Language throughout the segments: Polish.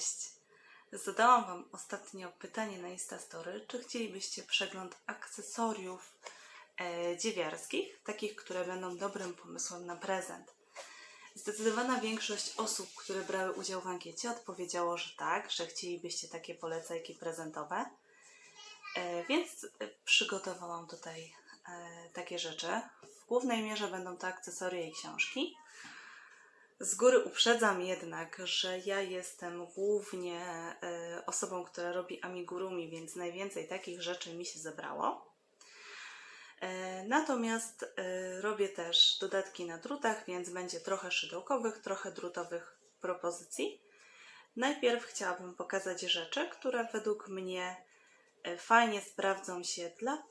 Cześć! Zadałam Wam ostatnio pytanie na Instastory, czy chcielibyście przegląd akcesoriów e, dziewiarskich, takich, które będą dobrym pomysłem na prezent. Zdecydowana większość osób, które brały udział w ankiecie, odpowiedziało, że tak, że chcielibyście takie polecajki prezentowe. E, więc przygotowałam tutaj e, takie rzeczy. W głównej mierze będą to akcesoria i książki. Z góry uprzedzam jednak, że ja jestem głównie e, osobą, która robi amigurumi, więc najwięcej takich rzeczy mi się zebrało. E, Natomiast e, robię też dodatki na drutach, więc będzie trochę szydełkowych, trochę drutowych propozycji. Najpierw chciałabym pokazać rzeczy, które według mnie fajnie sprawdzą się dla,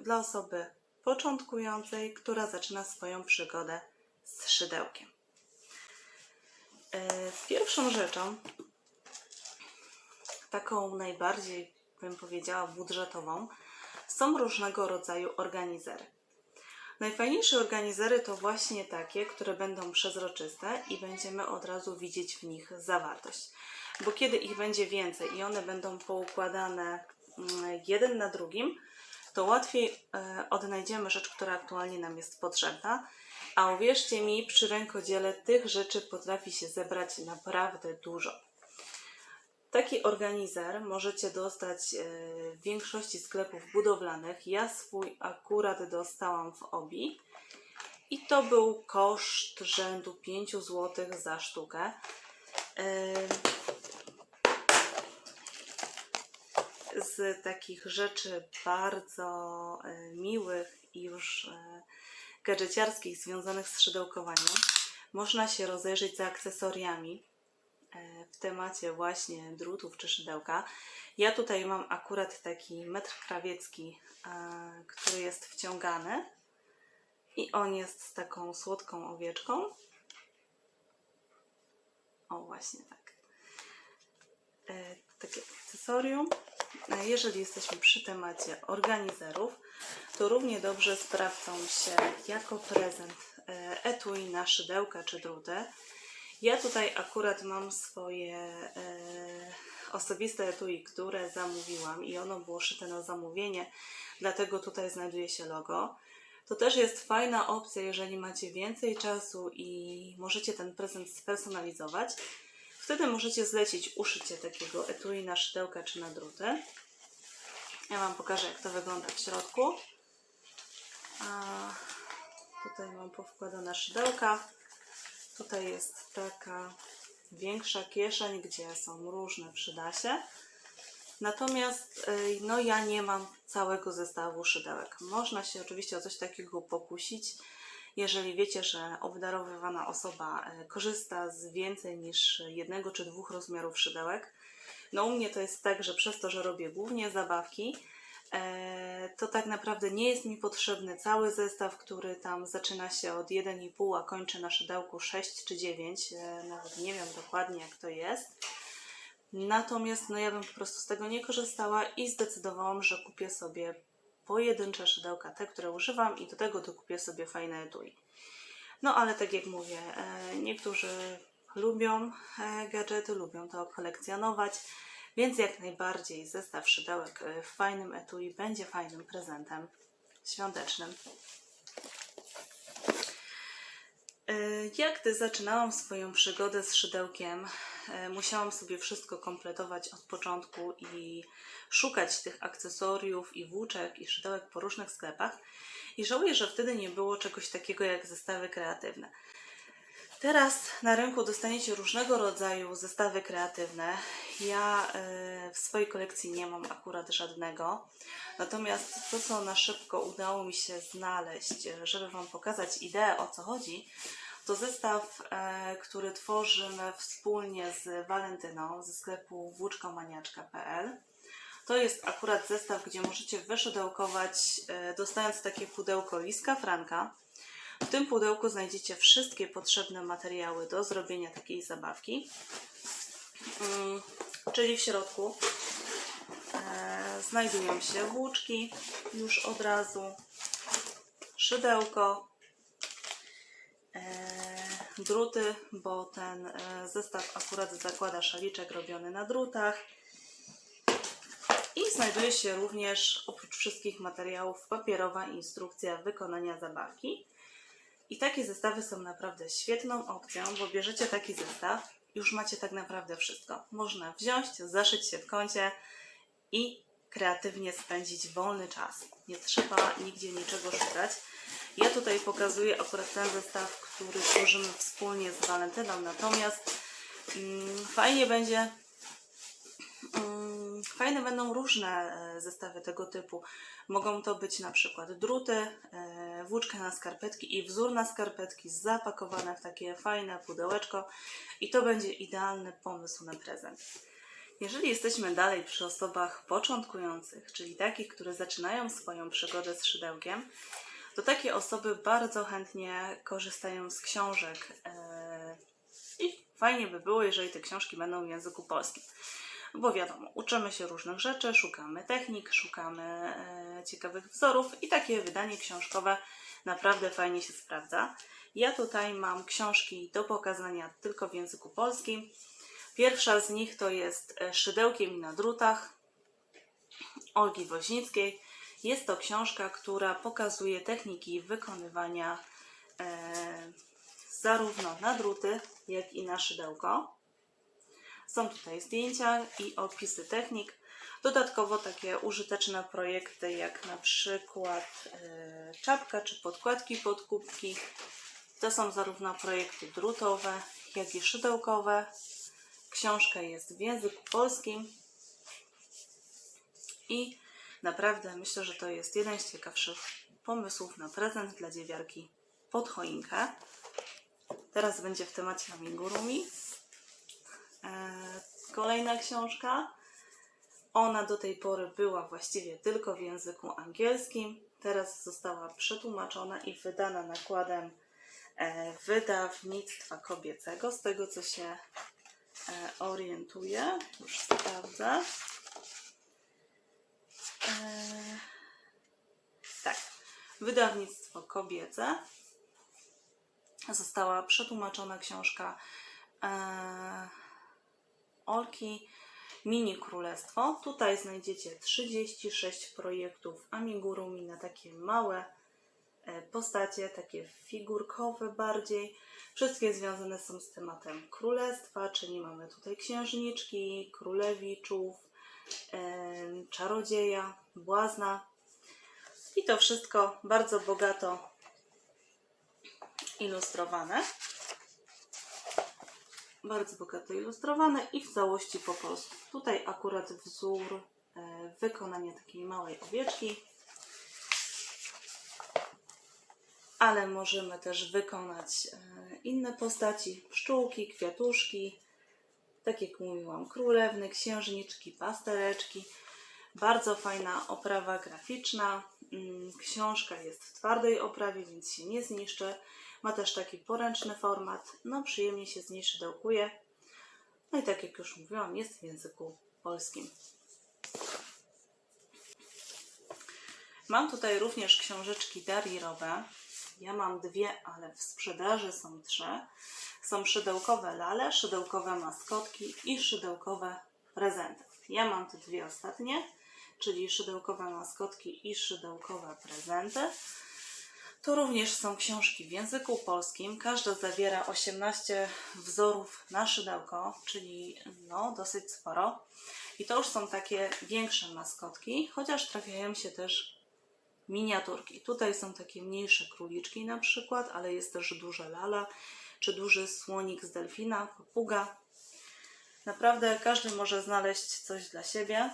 dla osoby początkującej, która zaczyna swoją przygodę z szydełkiem. E, Pierwszą rzeczą, taką najbardziej, bym powiedziała, budżetową, są różnego rodzaju organizery. Najfajniejsze organizery to właśnie takie, które będą przezroczyste i będziemy od razu widzieć w nich zawartość. Bo kiedy ich będzie więcej i one będą poukładane mm, jeden na drugim, to łatwiej e, odnajdziemy rzecz, która aktualnie nam jest potrzebna. A uwierzcie mi, przy rękodziele tych rzeczy potrafi się zebrać naprawdę dużo. Taki organizer możecie dostać e, w większości sklepów budowlanych. Ja swój akurat dostałam w Obi i to był koszt rzędu 5 zł za sztukę. E, Z takich rzeczy bardzo e, miłych i już gadżeciarskich związanych z szydełkowaniem można się rozejrzeć za akcesoriami e, w temacie właśnie drutów czy szydełka. Ja tutaj mam akurat taki metr krawiecki, e, który jest wciągany i on jest z taką słodką owieczką. O, właśnie tak. E, Takie akcesorium. E, Jeżeli jesteśmy przy temacie organizerów, to równie dobrze sprawdzą się jako prezent e, etui na szydełka czy druty. Ja tutaj akurat mam swoje e, osobiste etui, które zamówiłam i ono było szyte na zamówienie, dlatego tutaj znajduje się logo. To też jest fajna opcja, jeżeli macie więcej czasu i możecie ten prezent spersonalizować. Wtedy możecie zlecić uszycie takiego etui na szydełka czy na druty. Ja Wam pokażę, jak to wygląda w środku. A tutaj mam powkładane szydełka. Tutaj jest taka większa kieszeń, gdzie są różne przydasie. Natomiast y, no, ja nie mam całego zestawu szydełek. Można się oczywiście o coś takiego pokusić, jeżeli wiecie, że obdarowywana osoba y, korzysta z więcej niż jednego czy dwóch rozmiarów szydełek. No u mnie to jest tak, że przez to, że robię głównie zabawki, e, to tak naprawdę nie jest mi potrzebny cały zestaw, który tam zaczyna się od 1,5, a kończy na szydełku 6 czy 9. e, Nawet nie wiem dokładnie jak to jest. Natomiast no ja bym po prostu z tego nie korzystała i zdecydowałam, że kupię sobie pojedyncze szydełka, te, które używam i do tego dokupię sobie fajne etui. No ale tak jak mówię, e, niektórzy lubią e, gadżety, lubią to kolekcjonować, więc jak najbardziej zestaw szydełek e, w fajnym etui będzie fajnym prezentem świątecznym. E, Ja gdy zaczynałam swoją przygodę z szydełkiem, e, musiałam sobie wszystko kompletować od początku i szukać tych akcesoriów i włóczek i szydełek po różnych sklepach. I żałuję, że wtedy nie było czegoś takiego jak zestawy kreatywne. Teraz na rynku dostaniecie różnego rodzaju zestawy kreatywne. Ja e, w swojej kolekcji nie mam akurat żadnego. Natomiast to, co na szybko udało mi się znaleźć, żeby Wam pokazać ideę o co chodzi, to zestaw, e, który tworzymy wspólnie z Walentyną ze sklepu włóczkomaniaczka.pl. To jest akurat zestaw, gdzie możecie wyszydełkować, e, dostając takie pudełko Liska Franka. W tym pudełku znajdziecie wszystkie potrzebne materiały do zrobienia takiej zabawki. Mm, Czyli w środku e, znajdują się włóczki już od razu, szydełko, druty, bo ten e, zestaw akurat zakłada szaliczek robiony na drutach. I znajduje się również oprócz wszystkich materiałów papierowa instrukcja wykonania zabawki. I takie zestawy są naprawdę świetną opcją, bo bierzecie taki zestaw, już macie tak naprawdę wszystko. Można wziąć, zaszyć się w kącie i kreatywnie spędzić wolny czas. Nie trzeba nigdzie niczego szukać. Ja tutaj pokazuję akurat ten zestaw, który tworzymy wspólnie z Walentyną, natomiast mm, fajnie będzie Mm, Fajne będą różne e, zestawy tego typu. Mogą to być na przykład druty, e, włóczka na skarpetki i wzór na skarpetki zapakowane w takie fajne pudełeczko i to będzie idealny pomysł na prezent. Jeżeli jesteśmy dalej przy osobach początkujących, czyli takich, które zaczynają swoją przygodę z szydełkiem, to takie osoby bardzo chętnie korzystają z książek e, i fajnie by było, jeżeli te książki będą w języku polskim bo wiadomo, uczymy się różnych rzeczy, szukamy technik, szukamy e, ciekawych wzorów i takie wydanie książkowe naprawdę fajnie się sprawdza. Ja tutaj mam książki do pokazania tylko w języku polskim. Pierwsza z nich to jest e, Szydełkiem i na drutach Olgi Woźnickiej. Jest to książka, która pokazuje techniki wykonywania e, zarówno na druty, jak i na szydełko. Są tutaj zdjęcia i opisy technik. Dodatkowo takie użyteczne projekty jak na przykład e, czapka czy podkładki pod kubki. To są zarówno projekty drutowe, jak i szydełkowe. Książka jest w języku polskim i naprawdę myślę, że to jest jeden z ciekawszych pomysłów na prezent dla dziewiarki pod choinkę. Teraz będzie w temacie amigurumi. E, Kolejna książka. Ona do tej pory była właściwie tylko w języku angielskim. Teraz została przetłumaczona i wydana nakładem e, wydawnictwa kobiecego. Z tego co się e, orientuję, już sprawdzę. E, tak, wydawnictwo kobiece. Została przetłumaczona książka. E, Olki Mini Królestwo. Tutaj znajdziecie 36 projektów amigurumi na takie małe e, postacie, takie figurkowe bardziej. Wszystkie związane są z tematem królestwa, czyli mamy tutaj księżniczki, królewiczów, czarodzieja, błazna. I to wszystko bardzo bogato ilustrowane bardzo bogato ilustrowane i w całości po polsku. Tutaj akurat wzór e, wykonania takiej małej owieczki, ale możemy też wykonać e, inne postaci, pszczółki, kwiatuszki, tak jak mówiłam, królewny, księżniczki, pastereczki. Bardzo fajna oprawa graficzna. Mm, Książka jest w twardej oprawie, więc się nie zniszczy. Ma też taki poręczny format. No, przyjemnie się z niej szydełkuje. No i tak jak już mówiłam, jest w języku polskim. Mam tutaj również książeczki Darii Rowe. Ja mam dwie, ale w sprzedaży są trzy. Są szydełkowe lale, szydełkowe maskotki i szydełkowe prezenty. Ja mam te dwie ostatnie, czyli szydełkowe maskotki i szydełkowe prezenty. To również są książki w języku polskim. Każda zawiera 18 wzorów na szydełko, czyli no, dosyć sporo. I to już są takie większe maskotki, chociaż trafiają się też miniaturki. Tutaj są takie mniejsze króliczki na przykład, ale jest też duże lala, czy duży słonik z delfina, papuga. Naprawdę każdy może znaleźć coś dla siebie.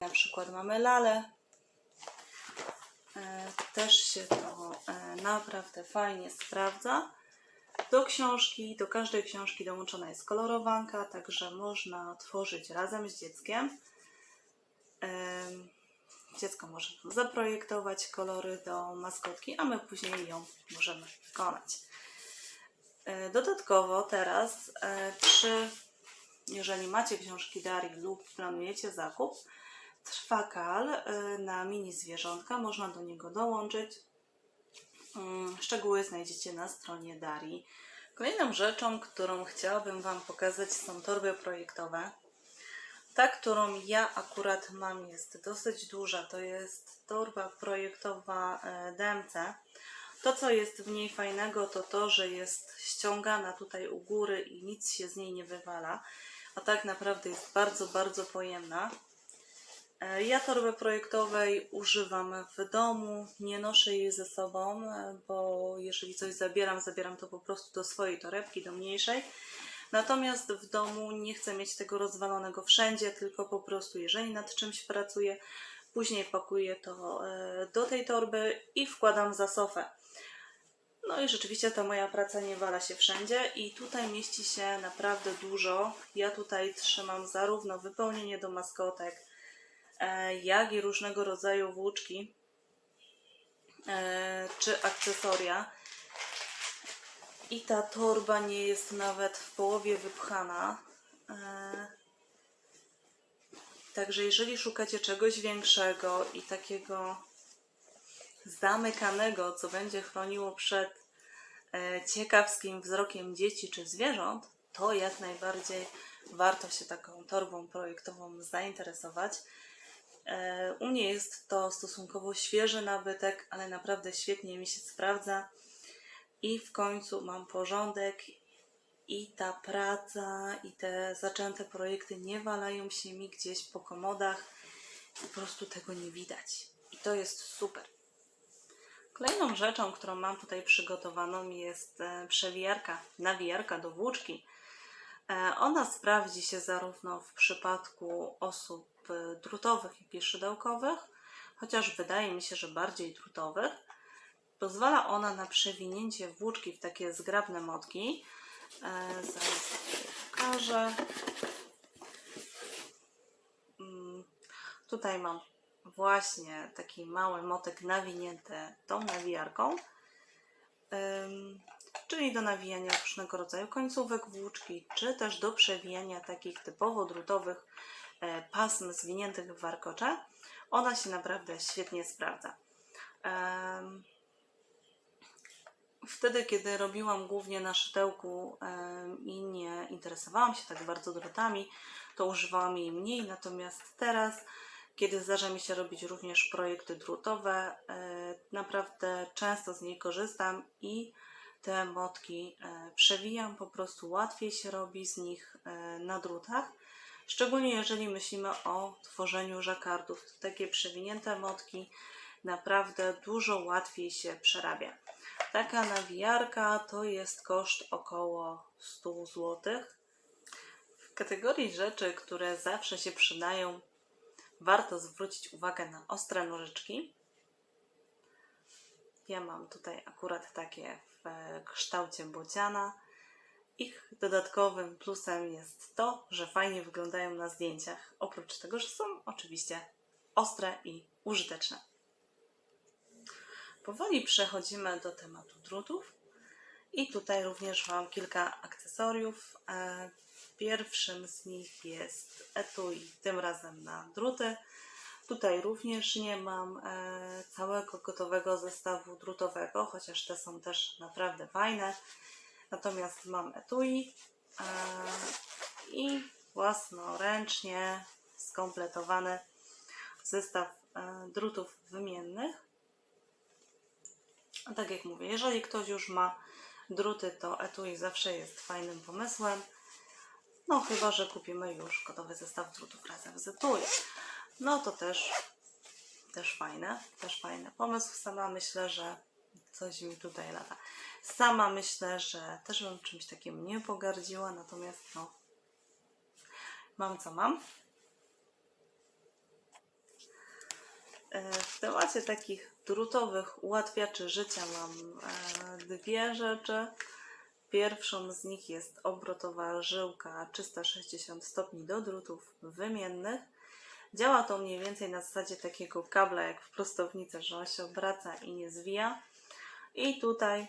Na przykład mamy lalę, E, też się to e, naprawdę fajnie sprawdza. Do książki, do każdej książki dołączona jest kolorowanka, także można tworzyć razem z dzieckiem. Dziecko może zaprojektować kolory do maskotki, a my później ją możemy wykonać. E, dodatkowo teraz przy, jeżeli macie książki Darii lub planujecie zakup, trwa kal y, na mini zwierzątka. Można do niego dołączyć Mm, Szczegóły znajdziecie na stronie Darii. Kolejną rzeczą, którą chciałabym Wam pokazać, są torby projektowe. Ta, którą ja akurat mam, jest dosyć duża. To jest torba projektowa e, DMC. To, co jest w niej fajnego, to to, że jest ściągana tutaj u góry i nic się z niej nie wywala. A tak naprawdę jest bardzo, bardzo pojemna. E, Ja torby projektowej używam w domu, nie noszę jej ze sobą, e, bo jeżeli coś zabieram, zabieram to po prostu do swojej torebki, do mniejszej. Natomiast w domu nie chcę mieć tego rozwalonego wszędzie, tylko po prostu jeżeli nad czymś pracuję, później pakuję to e, do tej torby i wkładam za sofę. No i rzeczywiście ta moja praca nie wala się wszędzie i tutaj mieści się naprawdę dużo. Ja tutaj trzymam zarówno wypełnienie do maskotek, e, jak i różnego rodzaju włóczki e, czy akcesoria. I ta torba nie jest nawet w połowie wypchana. E, Także jeżeli szukacie czegoś większego i takiego zamykanego, co będzie chroniło przed e, ciekawskim wzrokiem dzieci czy zwierząt, to jak najbardziej warto się taką torbą projektową zainteresować. E, U mnie jest to stosunkowo świeży nabytek, ale naprawdę świetnie mi się sprawdza. I w końcu mam porządek i ta praca i te zaczęte projekty nie walają się mi gdzieś po komodach. Po prostu tego nie widać. I to jest super. Kolejną rzeczą, którą mam tutaj przygotowaną jest e, przewijarka, nawijarka do włóczki. E, Ona sprawdzi się zarówno w przypadku osób e, drutowych, jak i szydełkowych, chociaż wydaje mi się, że bardziej drutowych. Pozwala ona na przewinięcie włóczki w takie zgrabne motki. Zaraz pokażę. Mm, Tutaj mam właśnie taki mały motek nawinięty tą nawijarką, czyli do nawijania różnego rodzaju końcówek włóczki, czy też do przewijania takich typowo drutowych e, pasm zwiniętych w warkocze. Ona się naprawdę świetnie sprawdza. Wtedy, kiedy robiłam głównie na szydełku i nie interesowałam się tak bardzo drutami, to używałam jej mniej. Natomiast teraz, kiedy zdarza mi się robić również projekty drutowe, e, naprawdę często z niej korzystam i te motki e, przewijam, po prostu łatwiej się robi z nich e, na drutach. Szczególnie jeżeli myślimy o tworzeniu żakardów. To takie przewinięte motki naprawdę dużo łatwiej się przerabia. Taka nawijarka to jest koszt około 100 zł. W kategorii rzeczy, które zawsze się przydają, warto zwrócić uwagę na ostre nożyczki. Ja mam tutaj akurat takie w e, kształcie bociana. Ich dodatkowym plusem jest to, że fajnie wyglądają na zdjęciach, oprócz tego, że są oczywiście ostre i użyteczne. Powoli przechodzimy do tematu drutów. I tutaj również mam kilka akcesoriów. E, Pierwszym z nich jest etui, tym razem na druty. Tutaj również nie mam e, całego gotowego zestawu drutowego, chociaż te są też naprawdę fajne. Natomiast mam etui e, i własnoręcznie skompletowany zestaw drutów wymiennych. A tak jak mówię, jeżeli ktoś już ma druty, to etui zawsze jest fajnym pomysłem. No chyba, że kupimy już gotowy zestaw drutów razem z etui. No to też, też fajne, też fajny pomysł. Sama myślę, że coś mi tutaj lata. Sama myślę, że też bym czymś takim nie pogardziła, natomiast no, mam co mam. E, W temacie takich drutowych ułatwiaczy życia mam e, dwie rzeczy. Pierwszą z nich jest obrotowa żyłka 360 stopni do drutów wymiennych. Działa to mniej więcej na zasadzie takiego kabla jak w prostownicy, że on się obraca i nie zwija. I tutaj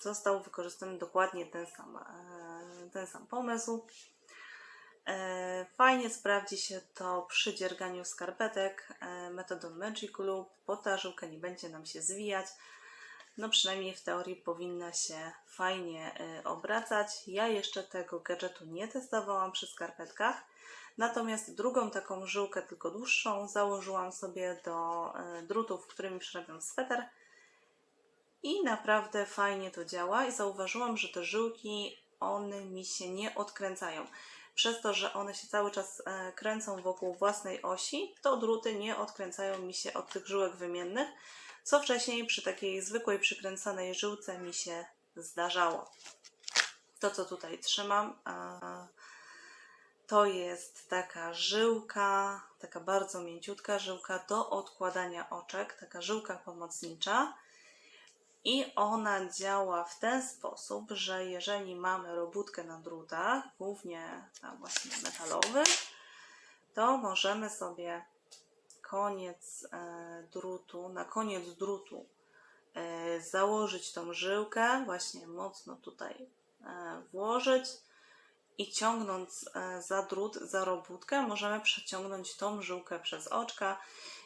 został wykorzystany dokładnie ten sam, e, ten sam pomysł. E, Fajnie sprawdzi się to przy dzierganiu skarpetek e, metodą Magic Loop, bo ta żyłka nie będzie nam się zwijać. no przynajmniej w teorii powinna się fajnie y, obracać. Ja jeszcze tego gadżetu nie testowałam przy skarpetkach, natomiast drugą taką żyłkę, tylko dłuższą, założyłam sobie do drutów, którymi przerabiam sweter i naprawdę fajnie to działa i zauważyłam, że te żyłki, one mi się nie odkręcają. Przez to, że one się cały czas e, kręcą wokół własnej osi, to druty nie odkręcają mi się od tych żyłek wymiennych, co wcześniej przy takiej zwykłej przykręcanej żyłce mi się zdarzało. To, co tutaj trzymam, e, to jest taka żyłka, taka bardzo mięciutka żyłka do odkładania oczek, taka żyłka pomocnicza. I ona działa w ten sposób, że jeżeli mamy robótkę na drutach, głównie na właśnie metalowych, to możemy sobie koniec e, drutu, na koniec drutu e, założyć tą żyłkę, właśnie mocno tutaj e, włożyć i ciągnąc za drut, za robótkę, możemy przeciągnąć tą żyłkę przez oczka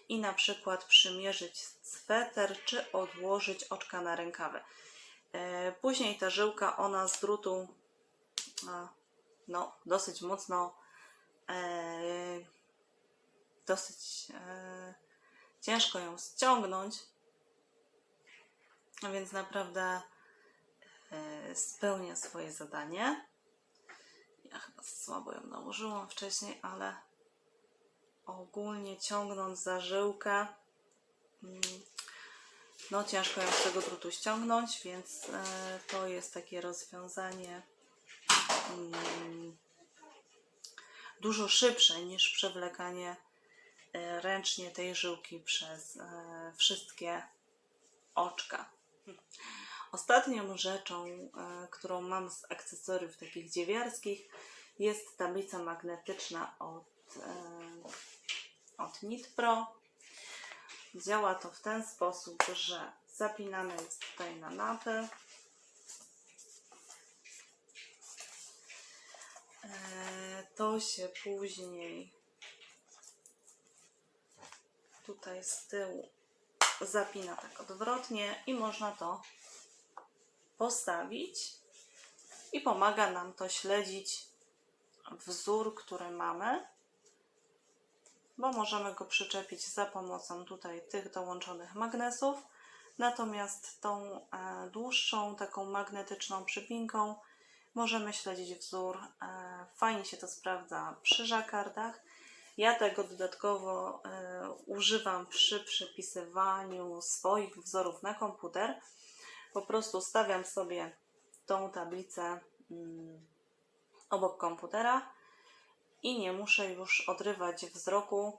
i na przykład przymierzyć sweter, czy odłożyć oczka na rękawy. E, Później ta żyłka, ona z drutu no, dosyć mocno e, dosyć e, ciężko ją ściągnąć, więc naprawdę spełnia swoje zadanie. Ja chyba słabo ją nałożyłam wcześniej, ale ogólnie ciągnąc za żyłkę, mm, no ciężko ją z tego drutu ściągnąć, więc e, to jest takie rozwiązanie mm, dużo szybsze niż przewlekanie e, ręcznie tej żyłki przez e, wszystkie oczka. Ostatnią rzeczą, którą mam z akcesoriów takich dziewiarskich, jest tablica magnetyczna od, od Nitpro. Działa to w ten sposób, że zapinane jest tutaj na napy. E, To się później tutaj z tyłu zapina tak odwrotnie i można to postawić i pomaga nam to śledzić wzór, który mamy, bo możemy go przyczepić za pomocą tutaj tych dołączonych magnesów. Natomiast tą e, dłuższą, taką magnetyczną przypinką możemy śledzić wzór. E, fajnie się to sprawdza przy żakardach. Ja tego dodatkowo e, używam przy przepisywaniu swoich wzorów na komputer. Po prostu stawiam sobie tą tablicę mm, obok komputera i nie muszę już odrywać wzroku,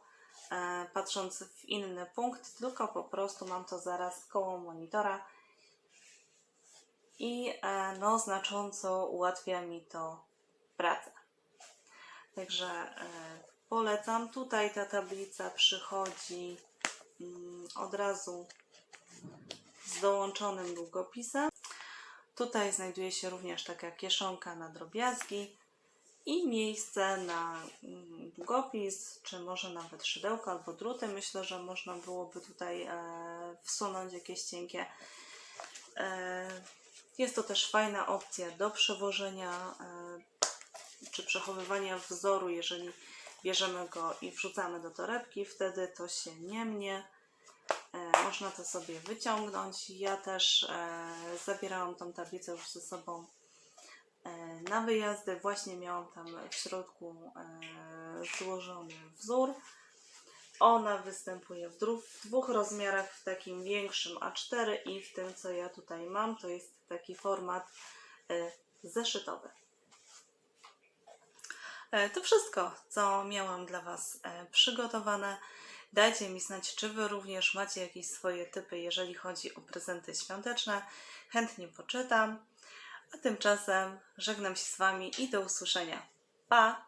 e, patrząc w inny punkt, tylko po prostu mam to zaraz koło monitora i e, no, znacząco ułatwia mi to pracę. Także e, polecam. Tutaj ta tablica przychodzi mm, od razu z dołączonym długopisem. Tutaj znajduje się również taka kieszonka na drobiazgi i miejsce na mm, długopis, czy może nawet szydełko albo druty. Myślę, że można byłoby tutaj e, wsunąć jakieś cienkie. E, jest to też fajna opcja do przewożenia e, czy przechowywania wzoru, jeżeli bierzemy go i wrzucamy do torebki, wtedy to się nie mnie. Można to sobie wyciągnąć. Ja też zabierałam tą tablicę już ze sobą na wyjazdy. Właśnie miałam tam w środku e, złożony wzór. Ona występuje w, dwóch rozmiarach, w takim większym A4 i w tym, co ja tutaj mam, to jest taki format e, zeszytowy. E, To wszystko, co miałam dla Was e, przygotowane. Dajcie mi znać, czy Wy również macie jakieś swoje typy, jeżeli chodzi o prezenty świąteczne. Chętnie poczytam. A tymczasem żegnam się z Wami i do usłyszenia. Pa!